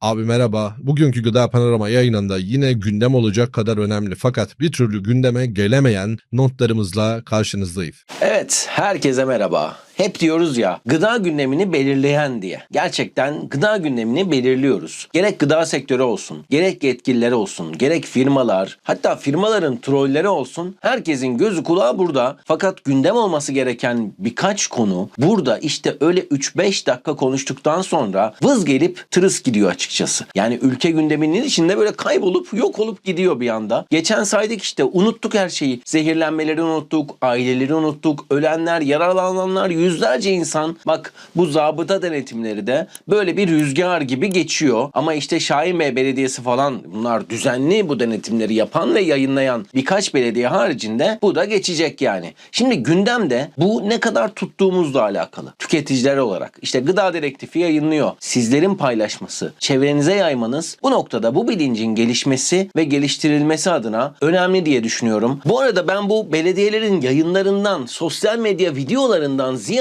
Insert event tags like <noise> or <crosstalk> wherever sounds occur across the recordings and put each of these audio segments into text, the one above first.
Abi merhaba. Bugünkü Gıda Panorama yayınında yine gündem olacak kadar önemli fakat bir türlü gündeme gelemeyen notlarımızla karşınızdayız. Evet, herkese merhaba. Hep diyoruz ya gıda gündemini belirleyen diye. Gerçekten gıda gündemini belirliyoruz. Gerek gıda sektörü olsun, gerek yetkilileri olsun, gerek firmalar, hatta firmaların trolleri olsun. Herkesin gözü kulağı burada. Fakat gündem olması gereken birkaç konu burada işte öyle 3-5 dakika konuştuktan sonra vız gelip tırıs gidiyor açıkçası. Yani ülke gündeminin içinde böyle kaybolup yok olup gidiyor bir anda. Geçen saydık işte unuttuk her şeyi. Zehirlenmeleri unuttuk, aileleri unuttuk, ölenler, yaralananlar, yüzlerce insan. Bak bu zabıta denetimleri de böyle bir rüzgar gibi geçiyor. Ama işte Şahin Bey Belediyesi falan bunlar düzenli bu denetimleri yapan ve yayınlayan birkaç belediye haricinde bu da geçecek yani. Şimdi gündemde bu ne kadar tuttuğumuzla alakalı. Tüketiciler olarak işte gıda direktifi yayınlıyor. Sizlerin paylaşması, çevrenize yaymanız bu noktada bu bilincin gelişmesi ve geliştirilmesi adına önemli diye düşünüyorum. Bu arada ben bu belediyelerin yayınlarından, sosyal medya videolarından ziyade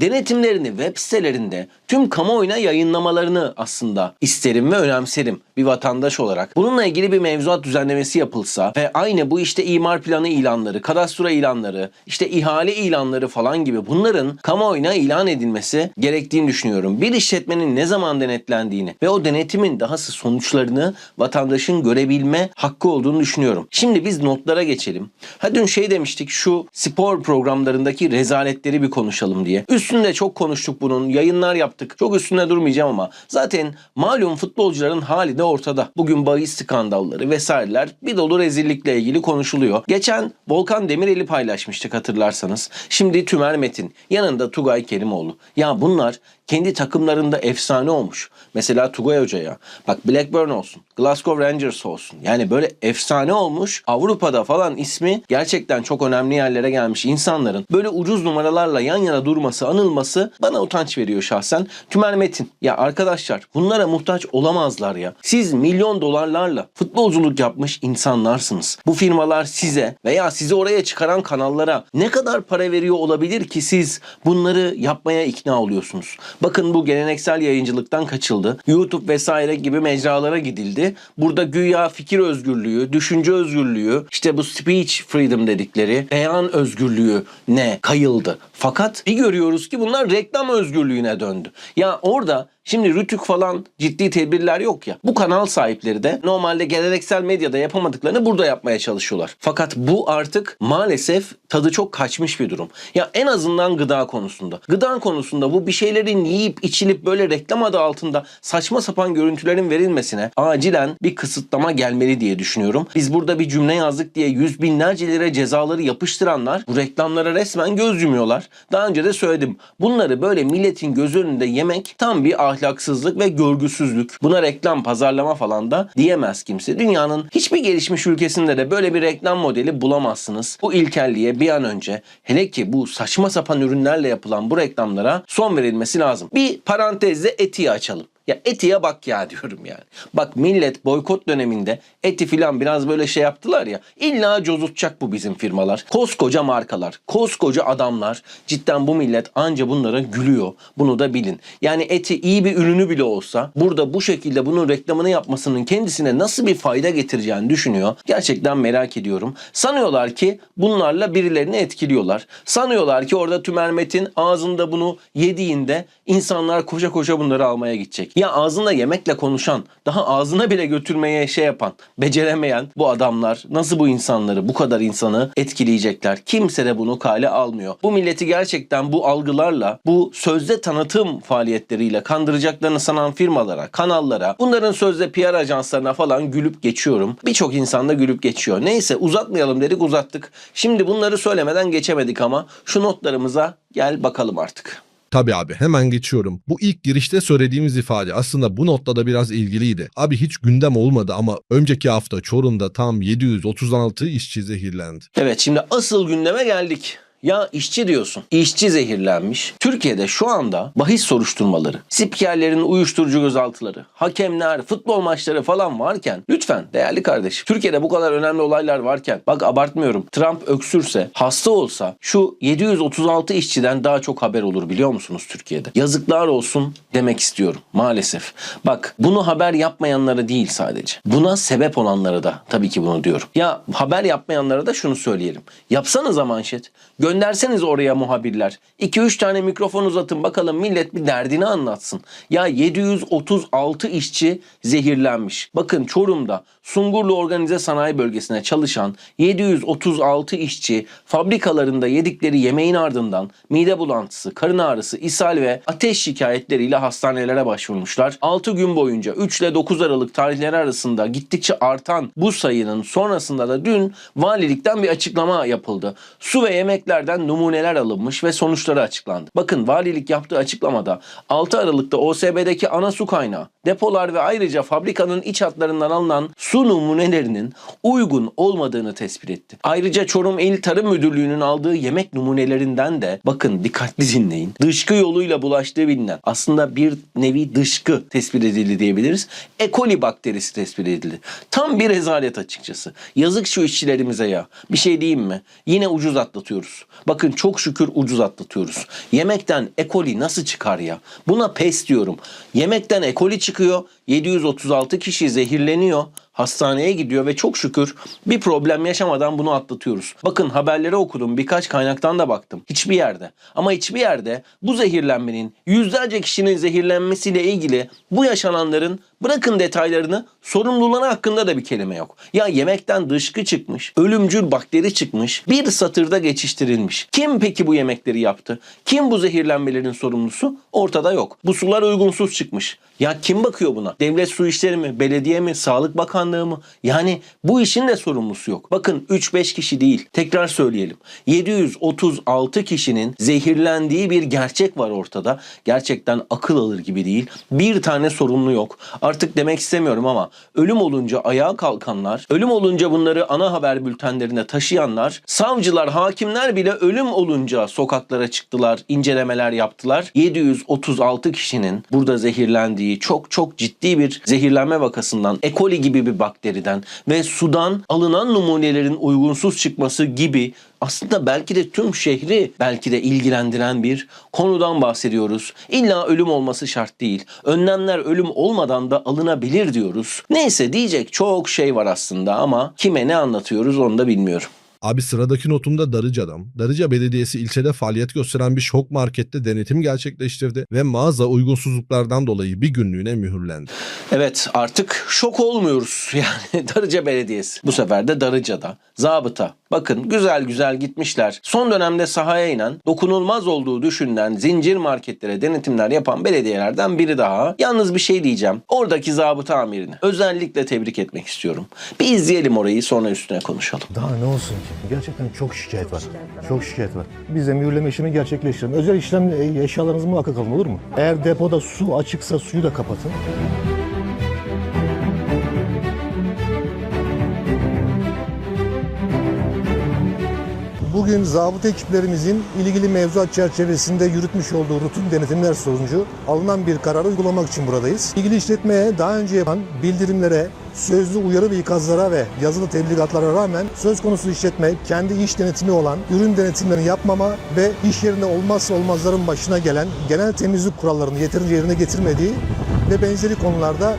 denetimlerini web sitelerinde tüm kamuoyuna yayınlamalarını aslında isterim ve önemserim bir vatandaş olarak. Bununla ilgili bir mevzuat düzenlemesi yapılsa ve aynı bu işte imar planı ilanları, kadastro ilanları, işte ihale ilanları falan gibi bunların kamuoyuna ilan edilmesi gerektiğini düşünüyorum. Bir işletmenin ne zaman denetlendiğini ve o denetimin dahası sonuçlarını vatandaşın görebilme hakkı olduğunu düşünüyorum. Şimdi biz notlara geçelim. Ha dün şey demiştik şu spor programlarındaki rezaletleri bir konuşalım diye. Üstünde çok konuştuk bunun. Yayınlar yaptık. Çok üstünde durmayacağım ama zaten malum futbolcuların hali de ortada. Bugün bahis skandalları vesaireler bir dolu rezillikle ilgili konuşuluyor. Geçen Volkan Demirel'i paylaşmıştık hatırlarsanız. Şimdi Tümer Metin. Yanında Tugay Kerimoğlu. Ya bunlar kendi takımlarında efsane olmuş. Mesela Tugay Hoca'ya. Bak Blackburn olsun. Glasgow Rangers olsun. Yani böyle efsane olmuş. Avrupa'da falan ismi gerçekten çok önemli yerlere gelmiş insanların böyle ucuz numaralarla yan yana durması, anılması bana utanç veriyor şahsen. Tümer Metin. Ya arkadaşlar bunlara muhtaç olamazlar ya. Siz milyon dolarlarla futbolculuk yapmış insanlarsınız. Bu firmalar size veya sizi oraya çıkaran kanallara ne kadar para veriyor olabilir ki siz bunları yapmaya ikna oluyorsunuz. Bakın bu geleneksel yayıncılıktan kaçıldı. YouTube vesaire gibi mecralara gidildi. Burada güya fikir özgürlüğü, düşünce özgürlüğü, işte bu speech freedom dedikleri beyan özgürlüğü ne kayıldı. Fakat bir görüyoruz ki bunlar reklam özgürlüğüne döndü. Ya orada Şimdi Rütük falan ciddi tedbirler yok ya. Bu kanal sahipleri de normalde geleneksel medyada yapamadıklarını burada yapmaya çalışıyorlar. Fakat bu artık maalesef tadı çok kaçmış bir durum. Ya en azından gıda konusunda. Gıda konusunda bu bir şeylerin yiyip içilip böyle reklam adı altında saçma sapan görüntülerin verilmesine acilen bir kısıtlama gelmeli diye düşünüyorum. Biz burada bir cümle yazdık diye yüz binlerce lira cezaları yapıştıranlar bu reklamlara resmen göz yumuyorlar. Daha önce de söyledim. Bunları böyle milletin göz önünde yemek tam bir ahlaksızlık ve görgüsüzlük. Buna reklam, pazarlama falan da diyemez kimse. Dünyanın hiçbir gelişmiş ülkesinde de böyle bir reklam modeli bulamazsınız. Bu ilkelliğe bir an önce hele ki bu saçma sapan ürünlerle yapılan bu reklamlara son verilmesi lazım. Bir parantezde etiği açalım. Ya etiye bak ya <laughs> diyorum yani. Bak millet boykot döneminde eti filan biraz böyle şey yaptılar ya. İlla cozutacak bu bizim firmalar. Koskoca markalar, koskoca adamlar. Cidden bu millet anca bunlara gülüyor. Bunu da bilin. Yani eti iyi bir ürünü bile olsa burada bu şekilde bunun reklamını yapmasının kendisine nasıl bir fayda getireceğini düşünüyor. Gerçekten merak ediyorum. Sanıyorlar ki bunlarla birilerini etkiliyorlar. Sanıyorlar ki orada Tümer Metin ağzında bunu yediğinde insanlar koşa koşa bunları almaya gidecek. Ya ağzında yemekle konuşan, daha ağzına bile götürmeye şey yapan, beceremeyen bu adamlar nasıl bu insanları, bu kadar insanı etkileyecekler? Kimse de bunu kale almıyor. Bu milleti gerçekten bu algılarla, bu sözde tanıtım faaliyetleriyle kandıracaklarını sanan firmalara, kanallara, bunların sözde PR ajanslarına falan gülüp geçiyorum. Birçok insan da gülüp geçiyor. Neyse uzatmayalım dedik uzattık. Şimdi bunları söylemeden geçemedik ama şu notlarımıza gel bakalım artık. Tabi abi hemen geçiyorum. Bu ilk girişte söylediğimiz ifade aslında bu notta da biraz ilgiliydi. Abi hiç gündem olmadı ama önceki hafta Çorum'da tam 736 işçi zehirlendi. Evet şimdi asıl gündeme geldik. Ya işçi diyorsun. İşçi zehirlenmiş. Türkiye'de şu anda bahis soruşturmaları, spikerlerin uyuşturucu gözaltıları, hakemler, futbol maçları falan varken lütfen değerli kardeşim Türkiye'de bu kadar önemli olaylar varken bak abartmıyorum Trump öksürse hasta olsa şu 736 işçiden daha çok haber olur biliyor musunuz Türkiye'de? Yazıklar olsun demek istiyorum maalesef. Bak bunu haber yapmayanlara değil sadece. Buna sebep olanlara da tabii ki bunu diyorum. Ya haber yapmayanlara da şunu söyleyelim. Yapsanıza manşet. Gönderseniz oraya muhabirler. 2-3 tane mikrofon uzatın bakalım millet bir derdini anlatsın. Ya 736 işçi zehirlenmiş. Bakın Çorum'da Sungurlu Organize Sanayi Bölgesi'ne çalışan 736 işçi fabrikalarında yedikleri yemeğin ardından mide bulantısı, karın ağrısı, ishal ve ateş şikayetleriyle hastanelere başvurmuşlar. 6 gün boyunca 3 ile 9 Aralık tarihleri arasında gittikçe artan bu sayının sonrasında da dün valilikten bir açıklama yapıldı. Su ve yemeklerden numuneler alınmış ve sonuçları açıklandı. Bakın valilik yaptığı açıklamada 6 Aralık'ta OSB'deki ana su kaynağı, depolar ve ayrıca fabrikanın iç hatlarından alınan su numunelerinin uygun olmadığını tespit etti. Ayrıca Çorum İl Tarım Müdürlüğü'nün aldığı yemek numunelerinden de bakın dikkatli dinleyin. Dışkı yoluyla bulaştığı bilinen aslında bir nevi dışkı tespit edildi diyebiliriz. E. coli bakterisi tespit edildi. Tam bir rezalet açıkçası. Yazık şu işçilerimize ya. Bir şey diyeyim mi? Yine ucuz atlatıyoruz. Bakın çok şükür ucuz atlatıyoruz. Yemekten E. coli nasıl çıkar ya? Buna pes diyorum. Yemekten E. coli çıkıyor. 736 kişi zehirleniyor hastaneye gidiyor ve çok şükür bir problem yaşamadan bunu atlatıyoruz. Bakın haberleri okudum birkaç kaynaktan da baktım. Hiçbir yerde ama hiçbir yerde bu zehirlenmenin yüzlerce kişinin zehirlenmesiyle ilgili bu yaşananların bırakın detaylarını sorumluları hakkında da bir kelime yok. Ya yemekten dışkı çıkmış, ölümcül bakteri çıkmış, bir satırda geçiştirilmiş. Kim peki bu yemekleri yaptı? Kim bu zehirlenmelerin sorumlusu? Ortada yok. Bu sular uygunsuz çıkmış. Ya kim bakıyor buna? Devlet su işleri mi? Belediye mi? Sağlık Bakanlığı mı? Yani bu işin de sorumlusu yok. Bakın 3-5 kişi değil. Tekrar söyleyelim. 736 kişinin zehirlendiği bir gerçek var ortada. Gerçekten akıl alır gibi değil. Bir tane sorumlu yok. Artık demek istemiyorum ama ölüm olunca ayağa kalkanlar, ölüm olunca bunları ana haber bültenlerine taşıyanlar, savcılar, hakimler bile ölüm olunca sokaklara çıktılar, incelemeler yaptılar. 736 kişinin burada zehirlendiği çok çok ciddi bir zehirlenme vakasından, E. coli gibi bir bakteriden ve sudan alınan numunelerin uygunsuz çıkması gibi aslında belki de tüm şehri belki de ilgilendiren bir konudan bahsediyoruz. İlla ölüm olması şart değil. Önlemler ölüm olmadan da alınabilir diyoruz. Neyse diyecek çok şey var aslında ama kime ne anlatıyoruz onu da bilmiyorum. Abi sıradaki notumda Darıca'dan. Darıca Belediyesi ilçede faaliyet gösteren bir şok markette denetim gerçekleştirdi ve mağaza uygunsuzluklardan dolayı bir günlüğüne mühürlendi. Evet artık şok olmuyoruz <laughs> yani Darıca Belediyesi. Bu sefer de Darıca'da. Zabıta. Bakın güzel güzel gitmişler. Son dönemde sahaya inen, dokunulmaz olduğu düşünülen zincir marketlere denetimler yapan belediyelerden biri daha. Yalnız bir şey diyeceğim. Oradaki zabıta amirini özellikle tebrik etmek istiyorum. Bir izleyelim orayı sonra üstüne konuşalım. Daha ne olsun ki? Gerçekten çok şikayet var. Çok şikayet var. Biz de mühürleme işlemi gerçekleştirelim. Özel işlem eşyalarınızı muhakkak alın olur mu? Eğer depoda su açıksa suyu da kapatın. Bugün zabıta ekiplerimizin ilgili mevzuat çerçevesinde yürütmüş olduğu rutin denetimler sonucu alınan bir kararı uygulamak için buradayız. İlgili işletmeye daha önce yapan bildirimlere, sözlü uyarı ve ikazlara ve yazılı tebligatlara rağmen söz konusu işletme kendi iş denetimi olan ürün denetimlerini yapmama ve iş yerinde olmazsa olmazların başına gelen genel temizlik kurallarını yeterince yerine getirmediği ve benzeri konularda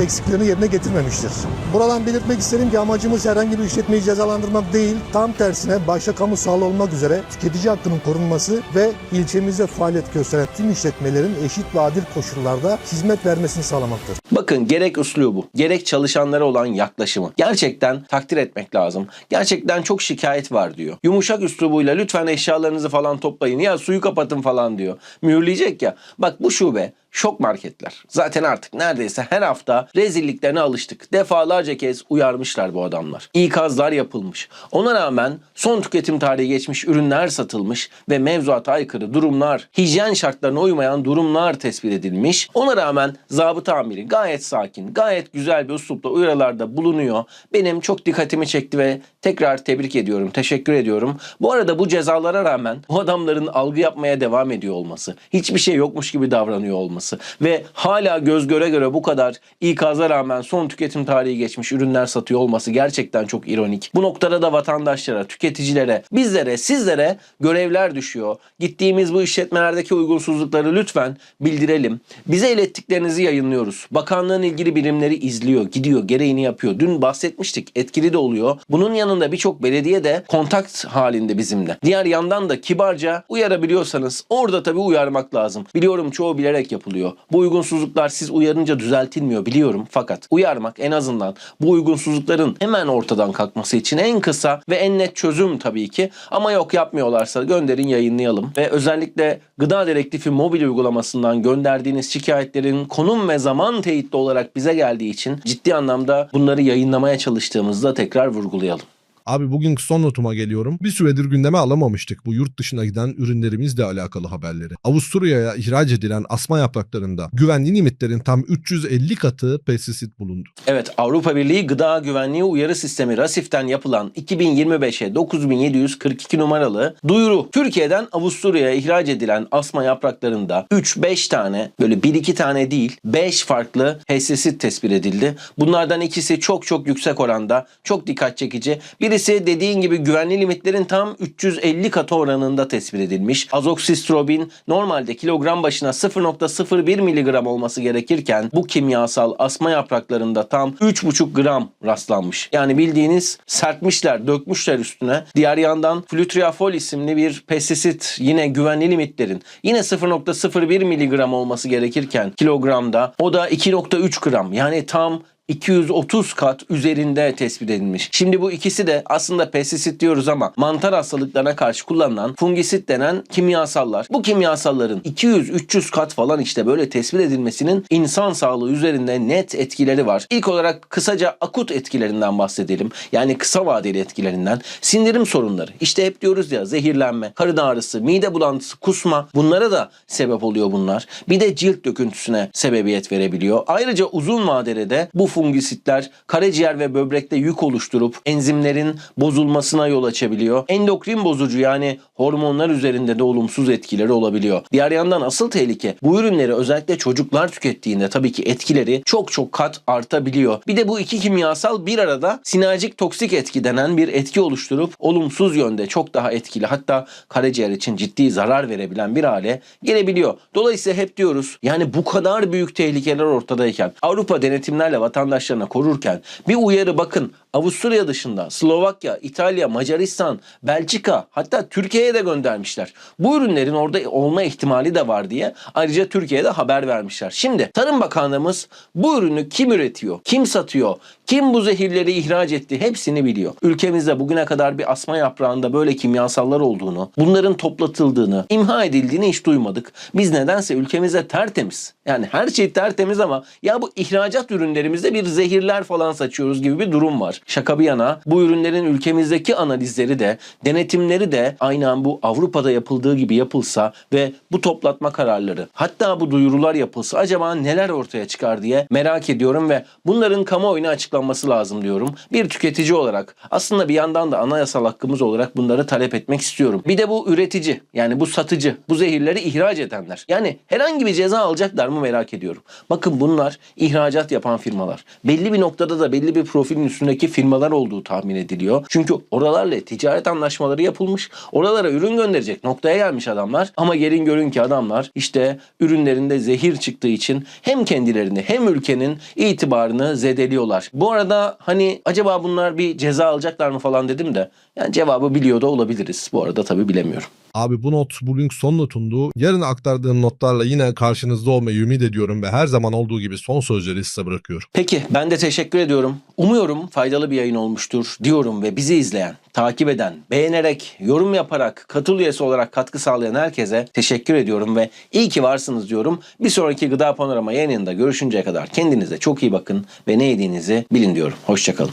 eksiklerini yerine getirmemiştir. Buradan belirtmek isterim ki amacımız herhangi bir işletmeyi cezalandırmak değil, tam tersine başta kamu sağlığı olmak üzere tüketici hakkının korunması ve ilçemizde faaliyet gösteren tüm işletmelerin eşit ve adil koşullarda hizmet vermesini sağlamaktır. Bakın gerek üslubu, gerek çalışanlara olan yaklaşımı gerçekten takdir etmek lazım. Gerçekten çok şikayet var diyor. Yumuşak üslubuyla lütfen eşyalarınızı falan toplayın ya suyu kapatın falan diyor. Mühürleyecek ya. Bak bu şube şok marketler. Zaten artık neredeyse her hafta rezilliklerine alıştık. Defalarca kez uyarmışlar bu adamlar. İkazlar yapılmış. Ona rağmen son tüketim tarihi geçmiş ürünler satılmış ve mevzuata aykırı durumlar, hijyen şartlarına uymayan durumlar tespit edilmiş. Ona rağmen zabıta amiri gayet sakin, gayet güzel bir üslupla uyarılarda bulunuyor. Benim çok dikkatimi çekti ve tekrar tebrik ediyorum, teşekkür ediyorum. Bu arada bu cezalara rağmen bu adamların algı yapmaya devam ediyor olması, hiçbir şey yokmuş gibi davranıyor olması ve hala göz göre göre bu kadar ikaza rağmen son tüketim tarihi geçmiş ürünler satıyor olması gerçekten çok ironik. Bu noktada da vatandaşlara, tüketicilere, bizlere, sizlere görevler düşüyor. Gittiğimiz bu işletmelerdeki uygunsuzlukları lütfen bildirelim. Bize ilettiklerinizi yayınlıyoruz. Bakanlığın ilgili birimleri izliyor, gidiyor, gereğini yapıyor. Dün bahsetmiştik, etkili de oluyor. Bunun yanında birçok belediye de kontakt halinde bizimle. Diğer yandan da kibarca uyarabiliyorsanız orada tabii uyarmak lazım. Biliyorum çoğu bilerek yapılıyor. Bu uygunsuzluklar siz uyarınca düzeltilmiyor biliyorum. Fakat uyarmak en azından bu uygunsuzlukların hemen ortadan kalkması için en kısa ve en net çözüm tabii ki. Ama yok yapmıyorlarsa gönderin yayınlayalım. Ve özellikle gıda direktifi mobil uygulamasından gönderdiğiniz şikayetlerin konum ve zaman teyitli olarak bize geldiği için ciddi anlamda bunları yayınlamaya çalıştığımızda tekrar vurgulayalım. Abi bugün son notuma geliyorum. Bir süredir gündeme alamamıştık bu yurt dışına giden ürünlerimizle alakalı haberleri. Avusturya'ya ihraç edilen asma yapraklarında güvenli limitlerin tam 350 katı pestisit bulundu. Evet Avrupa Birliği Gıda Güvenliği Uyarı Sistemi RASIF'ten yapılan 2025'e 9742 numaralı duyuru Türkiye'den Avusturya'ya ihraç edilen asma yapraklarında 3-5 tane böyle 1-2 tane değil 5 farklı pestisit tespit edildi. Bunlardan ikisi çok çok yüksek oranda çok dikkat çekici. Birisi dediğin gibi güvenli limitlerin tam 350 katı oranında tespit edilmiş. Azoksistrobin normalde kilogram başına 0.01 miligram olması gerekirken bu kimyasal asma yapraklarında tam 3,5 gram rastlanmış. Yani bildiğiniz sertmişler, dökmüşler üstüne. Diğer yandan flutriafol isimli bir pestisit yine güvenli limitlerin yine 0.01 miligram olması gerekirken kilogramda o da 2.3 gram. Yani tam 230 kat üzerinde tespit edilmiş. Şimdi bu ikisi de aslında pestisit diyoruz ama mantar hastalıklarına karşı kullanılan fungisit denen kimyasallar. Bu kimyasalların 200-300 kat falan işte böyle tespit edilmesinin insan sağlığı üzerinde net etkileri var. İlk olarak kısaca akut etkilerinden bahsedelim. Yani kısa vadeli etkilerinden. Sindirim sorunları. İşte hep diyoruz ya zehirlenme, karın ağrısı, mide bulantısı, kusma bunlara da sebep oluyor bunlar. Bir de cilt döküntüsüne sebebiyet verebiliyor. Ayrıca uzun vadede de bu fungisitler karaciğer ve böbrekte yük oluşturup enzimlerin bozulmasına yol açabiliyor. Endokrin bozucu yani hormonlar üzerinde de olumsuz etkileri olabiliyor. Diğer yandan asıl tehlike bu ürünleri özellikle çocuklar tükettiğinde tabii ki etkileri çok çok kat artabiliyor. Bir de bu iki kimyasal bir arada sinerjik toksik etki denen bir etki oluşturup olumsuz yönde çok daha etkili hatta karaciğer için ciddi zarar verebilen bir hale gelebiliyor. Dolayısıyla hep diyoruz yani bu kadar büyük tehlikeler ortadayken Avrupa denetimlerle vatandaşlarına korurken bir uyarı bakın Avusturya dışında Slovakya, İtalya, Macaristan, Belçika hatta Türkiye'ye de göndermişler. Bu ürünlerin orada olma ihtimali de var diye ayrıca Türkiye'ye de haber vermişler. Şimdi Tarım Bakanlığımız bu ürünü kim üretiyor, kim satıyor, kim bu zehirleri ihraç etti hepsini biliyor. Ülkemizde bugüne kadar bir asma yaprağında böyle kimyasallar olduğunu, bunların toplatıldığını, imha edildiğini hiç duymadık. Biz nedense ülkemizde tertemiz. Yani her şey tertemiz ama ya bu ihracat ürünlerimizde bir zehirler falan saçıyoruz gibi bir durum var. Şaka bir yana bu ürünlerin ülkemizdeki analizleri de denetimleri de aynen bu Avrupa'da yapıldığı gibi yapılsa ve bu toplatma kararları hatta bu duyurular yapılsa acaba neler ortaya çıkar diye merak ediyorum ve bunların kamuoyuna açıklanması lazım diyorum. Bir tüketici olarak aslında bir yandan da anayasal hakkımız olarak bunları talep etmek istiyorum. Bir de bu üretici yani bu satıcı bu zehirleri ihraç edenler. Yani herhangi bir ceza alacaklar mı merak ediyorum. Bakın bunlar ihracat yapan firmalar. Belli bir noktada da belli bir profilin üstündeki firmalar olduğu tahmin ediliyor. Çünkü oralarla ticaret anlaşmaları yapılmış. Oralara ürün gönderecek noktaya gelmiş adamlar. Ama gelin görün ki adamlar işte ürünlerinde zehir çıktığı için hem kendilerini hem ülkenin itibarını zedeliyorlar. Bu arada hani acaba bunlar bir ceza alacaklar mı falan dedim de yani cevabı biliyor da olabiliriz. Bu arada tabii bilemiyorum. Abi bu not bugün son notumdu. Yarın aktardığım notlarla yine karşınızda olmayı ümit ediyorum ve her zaman olduğu gibi son sözleri size bırakıyorum. Peki ben de teşekkür ediyorum. Umuyorum faydalı bir yayın olmuştur diyorum ve bizi izleyen, takip eden, beğenerek, yorum yaparak, katıl üyesi olarak katkı sağlayan herkese teşekkür ediyorum ve iyi ki varsınız diyorum. Bir sonraki Gıda Panorama yayınında görüşünceye kadar kendinize çok iyi bakın ve ne yediğinizi bilin diyorum. Hoşçakalın.